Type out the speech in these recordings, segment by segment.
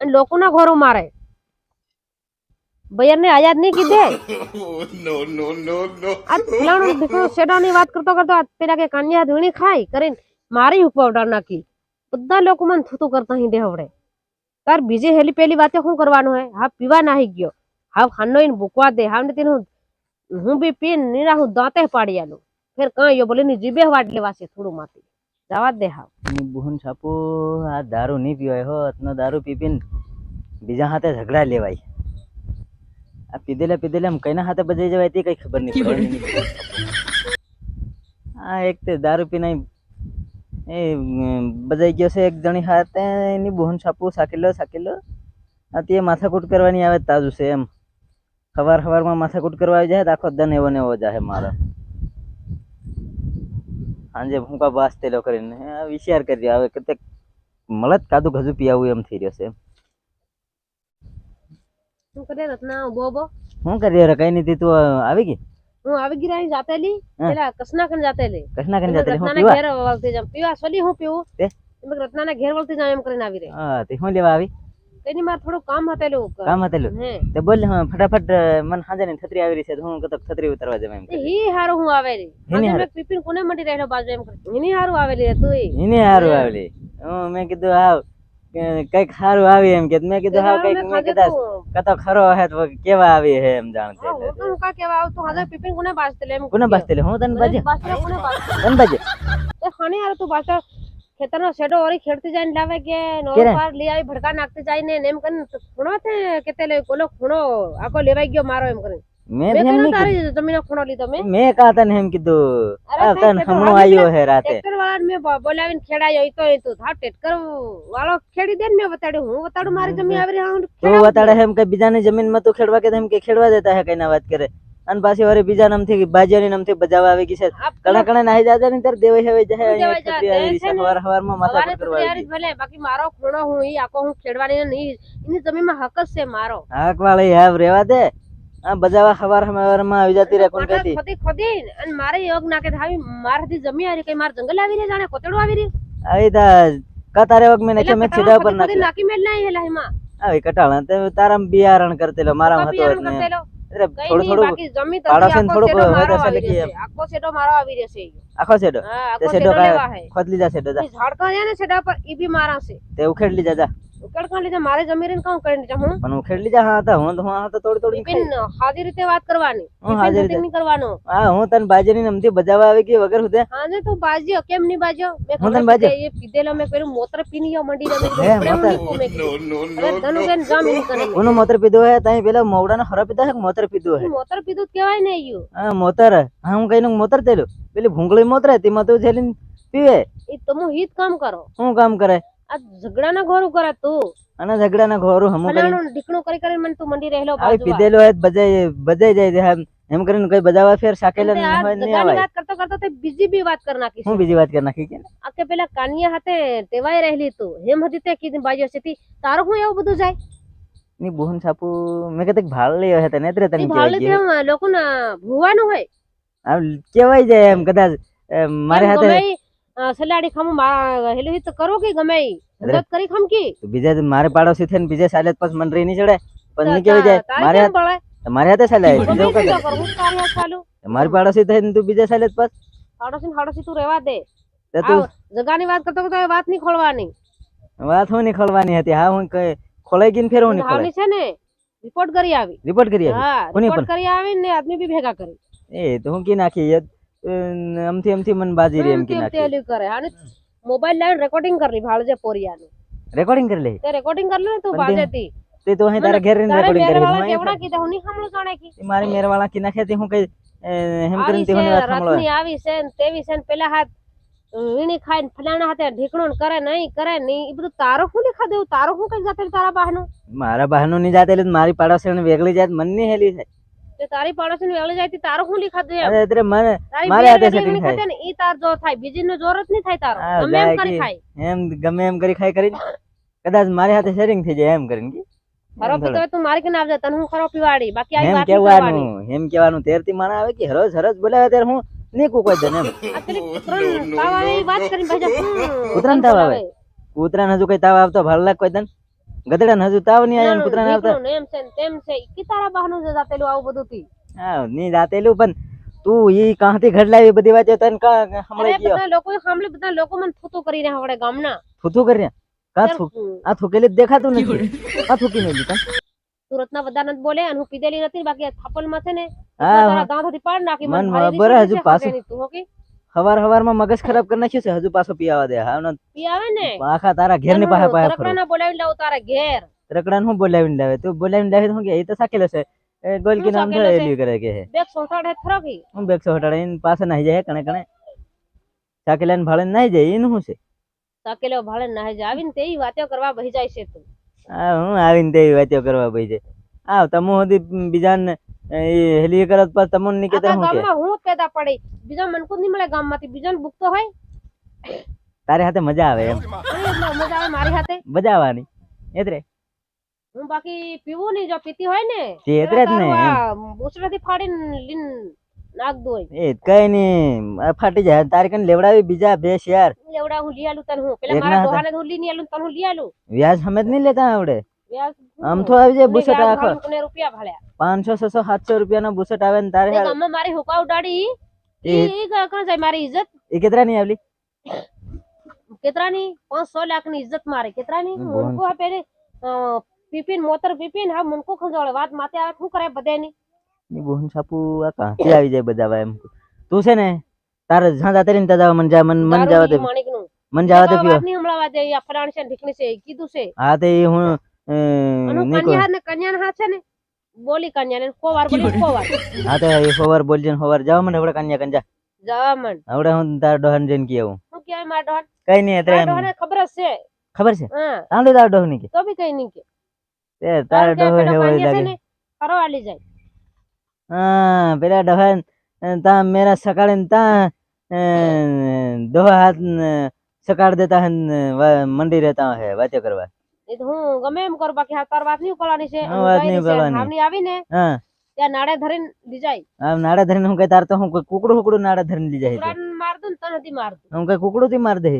અને લોકોના ઘરો મારે. બયરને આયાદ નહીં કીધે? No, no, no, no. આ ફલાણો દીકરો શેડાની વાત કરતો કરતો આ પેલા કે કન્યા ધૂણી ખાઈ કરીને મારી ઉપર નાખી. બધા લોકો મને થૂતું કરતા અહીં દેવડે તાર બીજી હેલી પેલી વાતે શું કરવાનું હે? હા પીવા નાહી ગયો. હા ખાનો ઈને ભૂકવા દે. હા તેને હું બી પીને નીરા હું દાંતે પાડી આલું. ફેર કાંઈ બોલે ની જીભે વાટ લેવાશે થોડું માથી જવા દે હા. ની બુહન છાપુ, આ દારૂ નહીં પીવાય હો અતનો દારૂ પી પીને બીજા હાથે ઝઘડા લેવાય. આ પીધેલા પીધેલા એમ કઈના હાથે બજાઈ જવાય તે કઈ ખબર નહીં પડે. આ એક તે દારૂ પીને એ બજાઈ ગયો છે એક જણી હાથે, એની બુહન છાપુ સાકેલો સાકેલો. આ તે માથાકૂટ કરવાની આવે તાજુ છે એમ. સવાર સવારમાં માથાકૂટ કરવા આવી જાય તો આખો દન એવો ને એવો જાય મારો. સાંજે હું કા બાસ તેલો કરીને વિચાર કરી હવે કે મળત કાદુ ગજુ પીવું એમ થઈ રહ્યો છે. શું કરે રત્ના ઊભો ઊભો? શું કરી રહ્યો કઈ નથી તું આવી ગઈ? હું આવી ગઈ રહી જાતેલી. પેલા કસના કન જાતેલી. કૃષ્ણા કન જાતેલી હું પીવા? ઘેર વળતી જામ પીવા સોલી હું પીવું? તે? રત્ના રત્નાના ઘેર વળતી જામ એમ કરીને આવી રહી. હા તે હું લેવા આવી? તેની માર થોડું કામ હતેલું કામ હતેલું તે બોલ હા, ફટાફટ મન હાજરની છત્રી આવી રહી છે હું કતક છત્રી ઉતરવા જવા એમ હી હારું હું આવેલી. હિની આજે હારું? પીપીન કોને મટી રહેલો બાજુ એમ કરી. હિની હારું આવેલી તું એને સારું આવેલી. હું મેં કીધું આવ કંઈક સારું આવી એમ કે. મેં કીધું હા કંઈક મેં કદાચ કતો ખરો હે તો કેવા આવી હે એમ જાણતે હું તો કા કેવા આવતું હાજર પીપીન કોને બાજતેલે એમ કોને બાજતેલે હું તને બાજે? બાજતેલે કોને બાજતેલે તને બાજે? એ ખાને હારું તું પાછો ખેતરનો શેડો ઓરી ખેડતી જઈને લાવે કે નોર? પાર લઈ આવી ભડકા નાખતી જાય ને એમ કરીને ખૂણો છે કે તે લે કોલો ખૂણો આખો લેવાઈ ગયો મારો એમ કરીને. મેં મેં નહીં તારી જમીનનો ખૂણો લીધો મેં. મેં કા તને એમ કીધું આ તને હમણો વાળી આવ્યો હે રાતે. ટ્રેક્ટર વાળાને મેં બોલાવીને ખેડાયો ઈ તો ઈ તો હા ટેટકર વાળો ખેડી દે ને મેં બતાડ્યું હું બતાડું મારી જમીન આવી રહી હું તું બતાડે એમ કે બીજાની જમીનમાં તું ખેડવા કે એમ કે ખેડવા દેતા હે કઈ ના વાત કરે? અને પાછી વારી બીજા નામથી નામ નામથી બજાવ આવી ગઈ છે. કણા કણા નાહી જાતા ને ત્યારે દેવાઈ હવે જાય અહીંયા આવી છે. ને. હવાર હવારમાં માથા કરવા આવી ભલે બાકી મારો ખૂણો હું ઈ આકો હું ખેડવાની ને ઇની જમીનમાં હક છે મારો. હક વાળી હાવ રેવા દે. આ બજાવા હવારમાં આવી જતી રે કોણ કહેતી? ખોદી ખોદી અને મારે યોગ નાખે થાવી મારાથી જમી આવી કઈ માર જંગલ આવી રહી જાણે કોતડો આવી રી આવી તા કતારે વગ મેં નાખ્યો મેં પેલા ઉપર નાખ્યો. નાખી મેલ ના હેલા હિમાં આવી કટાળા તે તારામ બિયારણ કરતેલો મારા હતો ને થોડું થોડું જમી આવી રહેશે. આખો શેડો મારો આવી રહેશે. આખો છેડો હા, આખો. ખોદ લીધા જા ઝાડકા ને પર ઈ બી મારા છે તે ઉખેડ લીધા જા ઉકેડકા લીધે મારે જમીન ને કામ કરીને હું. પણ ઉખેડ લીધા હા હતા હું તો હું તો થોડી થોડી બિન હાજી રીતે વાત કરવાની. હું હાજી રીતે નહીં કરવાનો. હા હું તને બાજરી નમથી બજાવા આવે કે વગર હુદે હાજે તું બાજ્યો કેમ નહીં બાજ્યો? મે હું તન બાજ્યો. એ પીધેલો મે પેલું મોતર પીની યો મંડી રે મે હે, નહીં. No, no, અરે no, ધનુબેન જામ એમ કરે. કોનું મોતર પીધો હે તઈ પેલા મોવડાનો હરો પીધો હે મોતર પીધો હે મોતર પીધો કેવાય ને ઈયું. હા મોતર. હા હું કઈ મોતર તેલું. પેલી ભૂંગળી મોતર તેમાં તું છેલી પીવે? એ તમે હિત કામ કરો. હું કામ કરે આ ઝઘડાના ઘોરું કરે તું. અને ઝઘડાના ઘોરું હમું કરી ઢીકણું કરી કરીને મને તું મંડી રહેલો બાજુમાં. પીધેલો બજાઈ બજાઈ જાય છે. એમ એમ કરીને કઈ બજાવા ફેર હોય વાત કરતો કરતો તે બીજી બી વાત કરી નાખી હું બીજી વાત કરી નાખી કે આ કે પેલા કાનિયા હાથે ટેવાઈ રહેલી તું. હેમ હતી તે કીધી બાજુ હશે. તી તારું હું એવું બધું જાય? ની બુહન સાપુ મે કીધું કે ભાળ લઈ હે તને ભાળ ગયું. ભૂવાનું હોય. આમ કેવાય જાય એમ કદાચ મારે એમ હાથે સલાડી ખમ હેલું હિત કરો કે ગમે. મદદ કરી ખમ કી? બીજા મારે પાડોશી થઈને બીજે સાલે પાસ મન રહી નહીં ચડે. પણ ની કેવી જાય? મારે મારે હાથે સાલે બીજો કે. મારી પાડોશી થઈને તું બીજે સાલે પાસ પાછ હાડોશી તું રહેવા દે. તે તું જગાની વાત કરતો તો વાતની ખોલવાની. વાત હું ની ખોલવાની હતી. હા હું કઈ ખોલાઈ ગઈ ફેર હું ની ખોલાય છે ને? રિપોર્ટ કરી આવી. રિપોર્ટ કરી આવી. હા રિપોર્ટ કરી આવી ને આદમી બી ભેગા કરી. એ તો હું કી નાખી? અ, અમથી અમથી મને બાજી રે એમ કે નાખી કરે. અને મોબાઈલ લાઈન રેકોર્ડિંગ કરી ભાળજે પોરિયાનું. રેકોર્ડિંગ કરી લે? તે રેકોર્ડિંગ કરી લે ને તું પણ તે- તે હે તારા ઘેર રેકોર્ડિંગ કરી મેરવાળા કેવડા કીધા? હું ની સાંભળું જાણે કી. મારી મેરવાળા કી નાખે તે હું કઈ હેમ કરીને તે વાત સાંભળવા. રથની આવી છે ને તેવી છે ને પેલા હાથ વીણી ખાઈને ફલાણા હાથે ઢીકણો કરે નહીં કરે નહીં એ બધું તારો શું લીખા દેવું? તારો શું કઈ જાતે તારા બહાનું? મારા બહાનું ની જાતે એટલે મારી પાડોશી વેગળી જાત મનની હેલી છે તે તારી પાડોશી વેળી જાય તે તારો હું લીખા દે અરે એટલે મને મારે હાથે સેટિંગ થાય. ને ઈ તાર જો થાય. બીજી નો જોર જ નહીં થાય તારો. ગમે એમ કરી ખાય. એમ ગમે એમ કરી ખાય કરીને. કદાચ મારી હાથે સેટિંગ થઈ જાય એમ કરીને કે. ખરો પીતો તું મારી કે આવજે? તને હું ખરો પીવાડી. બાકી આ એમ વાત કેવાનું એમ કેવાનું તેરથી માણા આવે કે હરોજ હરોજ બોલાવે ત્યારે હું નીકું કોઈ એમ. આ પેલી તાવ આવે વાત કરીને ભાઈ જા, તાવ આવે? કૂતરાને હજુ કઈ તાવ આવતો? ભાલ લાગ કોઈ તને? ગધેડા હજુ તાવ નહીં આવ્યો ને આવતા એમ છે ને તેમ છે ઈ તારા બહાનું છે જાતેલું આવું બધું થી. હા ની જાતેલું પણ તું ઈ કાંથી ઘડ લાવી બધી વાતે તન કા હમળે ગયો બધા લોકો હમળે બધા લોકો મને થૂતું કરી રહ્યા આવડે ગામના. થૂથું કરી રહ્યા? કા થુ આ થૂકેલી જ દેખાતું નથી? આ થૂકી નહીં લીધા સુરતના બધા નથી બોલે અને હું પીધેલી નથી બાકી આ થાપલમાં છે ને હા ગાંઠથી પાડ નાખી મને બરાબર હજુ પાછું. તું, હોકી? હવાર હવારમાં મગજ ખરાબ કરી નાખ્યું છે હજુ પાછો પીવા દે. હા ને? ને આખા તારા ઘેરની પાસે બોલાવી લાવ તારા ઘેર? રકડા હું બોલાવી લાવે? તું બોલાવી લાવે તો હું કે એ તો સાકેલો છે. એ ગોલકી નામ તો? એલી કરે કે હે બેગ સોંટાડે ખરો કી? હું બેક સોટાડે ઇન પાસે નહીં જાય કણે કણે. સાકેલા ને ભાડે નાહી જાય ઇન શું છે? સાકેલો ભાડે નાહી જાય. આવીને તેવી વાતો કરવા બહી જાય છે તું. હા હું આવીને તેવી વાતો કરવા બહી જાય. આવ તમો હદી બીજાને એ હેલી કરત પર તમનની કેતા આખા હું કે? હું પેદા પડી. બીજા મનકુ નહીં મળે ગામમાંથી. બીજાને ભૂખતો હોય? તારે હાથે મજા આવે એમ. મજા આવે મારી હાથે. મજા આવવાની. એટલે હું બાકી પીવું નહીં જો પીતી હોય ને તે એતરે જ ને ઉસરાથી ફાડીને લીન નાખ દો એ કઈ નહીં. ફાટી જાય. તારે કને લેવડાવી બીજા બે શેર લેવડા હું લઈ આલું તને હું. પેલા મારા દોહાને હું લઈ આલું તને હું લઈ આલું. વ્યાજ સમજ નહીં લેતા આવડે. વ્યાજ આમ તો આવી જાય બુસટ આખો. રૂપિયા ભાળ્યા પાંચસો છસો સાતસો રૂપિયા નો બુસટ આવે ને તારે અમે મારી હુકા ઉડાડી. એ કાકા જાય મારી ઇજ્જત એ કેતરા ની આવલી? કેતરા ની 500 લાખની ઇજ્જત મારે કેતરા ની મુનકો આ પેલે પીપીન મોતર પીપીન હા મુનકો ખંજોળે વાત માથે આવે શું કરે બધાની ની બોહન સાપુ આ કાંથી આવી જાય બધા એમ. તું છે ને તારે જ્યાં જાતે રહીને ત્યાં જાવ મન જા મન મન જવા દે. મન જવા દે પીવા. વાત નહીં હમણાં વાજે આ ફલાણી છે ને ઢીકણી છે કીધું છે. હા તે હું બોલી કન્યા કોવાર બોલી કોવાર. હા તો એ હોવાર બોલજે હોવાર જાવ મને હવડે કન્યા કંજા જવા મન. હવડે હું તાર ડોહન જઈને કી આવું. શું કહેવાય મારા ડોહન? કઈ નહીં એટલે મારા ખબર છે ખબર છે? હા. તાંડો તાર ડોહ કે. તો બી કઈ નહીં કે. તે તાર કારણ કે ડોહ પેલો હેવો લાગે. ને આલી જાય. હા પેલા ડોહન તા મેરા સકાળે તા અ, હાથ સકાળ દેતા હે મંડી રહેતા હે વાતો કરવા. એ તો હું ગમે એમ કરું બાકી તાર વાત નહીં ઉપાડવાની છે વાત નહીં ઉપાડવાની. હા. ત્યાં નાડે ધરીને લઈ જાય. આમ નાડા ધરીને હું કઈ તાર તો હું કોઈ કુકડું કુકડું નાડા ધરીને લઈ જાય માર દઉં તને નથી મારતું. હું કઈ કુકડું થી માર દે?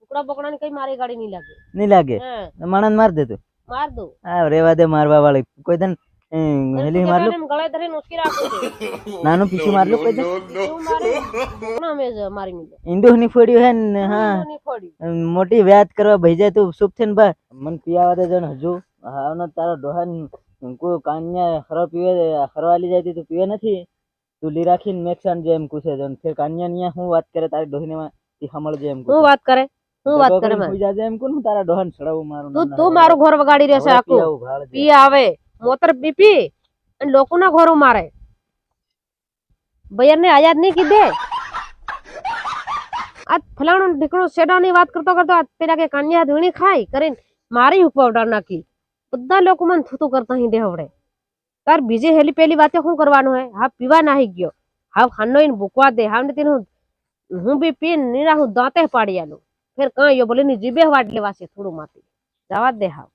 કુકડા બકડા ને કઈ મારી ગાડી નહીં લાગે. નહીં લાગે? માણસ માર દે તું? માર દઉં. હા રેવા દે મારવા વાળી કોઈ દન હેલી મારલું એમ ગળે ધરીને ઉચકી રાખું છું નાનું પીછું મારલું કોઈ તું મારે અમે જ મારી નહીં ઇન્દુ ની ફોડ્યું હે ને હા મોટી વ્યાત કરવા ભઈ જાય તું શુભ થઈને બા મન પીવા દે જણ હજુ હાવનો તારો ડોહન કોઈ કાન્યા ખરો પીવે ખરવાલી જાય તું પીવે નથી તું લી રાખીને મેક્સાન જેમ કુસે જણ ફેર કાન્યા નિયા હું વાત કરે તારી ડોહીને માં તી હમળ જેમ હું વાત કરે હું વાત કરે એમ કોણ તારા ડોહન છડાવું મારું તું તું મારું ઘર વગાડી રહેશે આખું પી આવે મોતર પી પી અને લોકોના ઘરો મારે. ભૈયાને આયાદ નહીં કીધે. આ ફલાણું ઢીકણું શેડાની વાત કરતો કરતો આ પેલા કે કન્યા ધૂણી ખાઈ કરીને મારી ઉપર ઉડાડ નાખી. બધા લોકો મને થૂતું કરતા હિંડે હવડે તાર બીજી હેલી પેલી વાતે શું કરવાનું હે? હા, પીવા નાહી ગયો. હા ખાનો એને ભૂકવા દે. હા તેને હું બી પીન નીરા હું દાંતે પાડી આલું. ફેર કઈ બોલે ની જીભે વાટ લેવાશે થોડું માથી. જવા દે હા